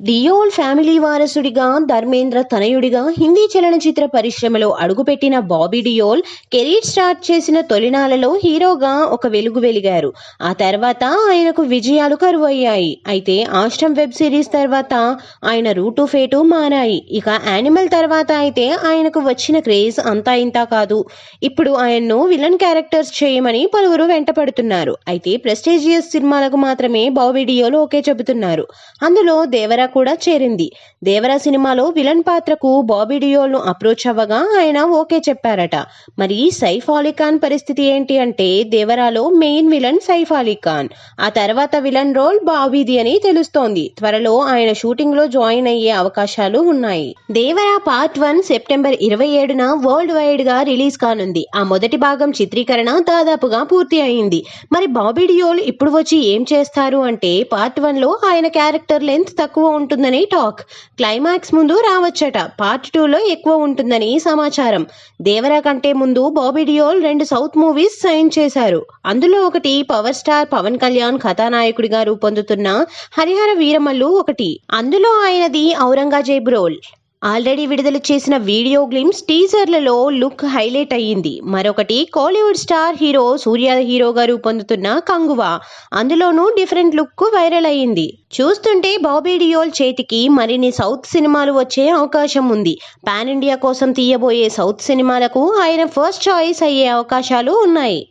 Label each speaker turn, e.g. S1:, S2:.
S1: Deol family వారసుడిగా ధర్మేంద్ర తనయుడిగా హిందీ చలనచిత్ర పరిశ్రమలో అడుగుపెట్టిన బాబీ డియోల్ కెరీర్ స్టార్ట్ చేసిన తొలినాలలో హీరోగా ఒక వెలుగు వెలిగారు. ఆ తర్వాత ఆయనకు విజయాలు కరువయ్యాయి. అయితే ఆశ్రమ్ వెబ్ సిరీస్ తర్వాత ఆయన రూటు ఫేటు మారాయి. ఇక యానిమల్ తర్వాత అయితే ఆయనకు వచ్చిన క్రేజ్ అంతా ఇంతా కాదు. ఇప్పుడు ఆయన్ను విలన్ క్యారెక్టర్స్ చేయమని పలువురు వెంటపడుతున్నారు. అయితే ప్రెస్టీజియస్ సినిమాలకు మాత్రమే బాబీ డియోల్ ఓకే చెబుతున్నారు. అందులో దేవరా కూడా చేరింది. దేవరా సినిమాలో విలన్ పాత్రకు బాబీ డియోల్ను అప్రోచ్ అవ్వగా ఆయన ఓకే చెప్పారట. మరి సైఫ్ అలీ ఖాన్ పరిస్థితి ఏంటి అంటే దేవరాలో మెయిన్ విలన్ సైఫ్ అలీ ఖాన్. ఆ తర్వాత విలన్ రోల్ బాబీది అని తెలుస్తోంది. త్వరలో ఆయన షూటింగ్లో జాయిన్ అయ్యే అవకాశాలు ఉన్నాయి. దేవరా పార్ట్ వన్ సెప్టెంబర్ ఇరవై ఏడున వరల్డ్ వైడ్గా రిలీజ్ కానుంది. ఆ మొదటి భాగం చిత్రీకరణ దాదాపుగా పూర్తి అయింది. మరి బాబీ డియోల్ ఇప్పుడు వచ్చి ఏం చేస్తారు అంటే పార్ట్ వన్లో ఆయన క్యారెక్టర్ లెంత్ తక్కువ ఉంటుందని టాక్. క్లైమాక్స్ ముందు రావచ్చట. పార్ట్ టూలో ఎక్కువ ఉంటుందని సమాచారం. దేవరా కంటే ముందు బాబీ డియోల్ రెండు సౌత్ మూవీస్ సైన్ చేశారు. అందులో ఒకటి పవర్ స్టార్ పవన్ కళ్యాణ్ కథానాయకుడిగా రూపొందుతున్న హరిహర వీరమల్లు ఒకటి. అందులో ఆయనది ఔరంగజేబ్ రోల్. ఆల్రెడీ విడుదల చేసిన వీడియో గ్లిమ్స్ టీజర్లలో లుక్ హైలైట్ అయ్యింది. మరొకటి కోలీవుడ్ స్టార్ హీరో సూర్య హీరోగా రూపొందుతున్న కంగువా. అందులోనూ డిఫరెంట్ లుక్ వైరల్ అయ్యింది. చూస్తుంటే బాబీ డియోల్ చేతికి మరిన్ని సౌత్ సినిమాలు వచ్చే అవకాశం ఉంది. పాన్ ఇండియా కోసం తీయబోయే సౌత్ సినిమాలకు ఆయన ఫస్ట్ చాయిస్ అయ్యే అవకాశాలు ఉన్నాయి.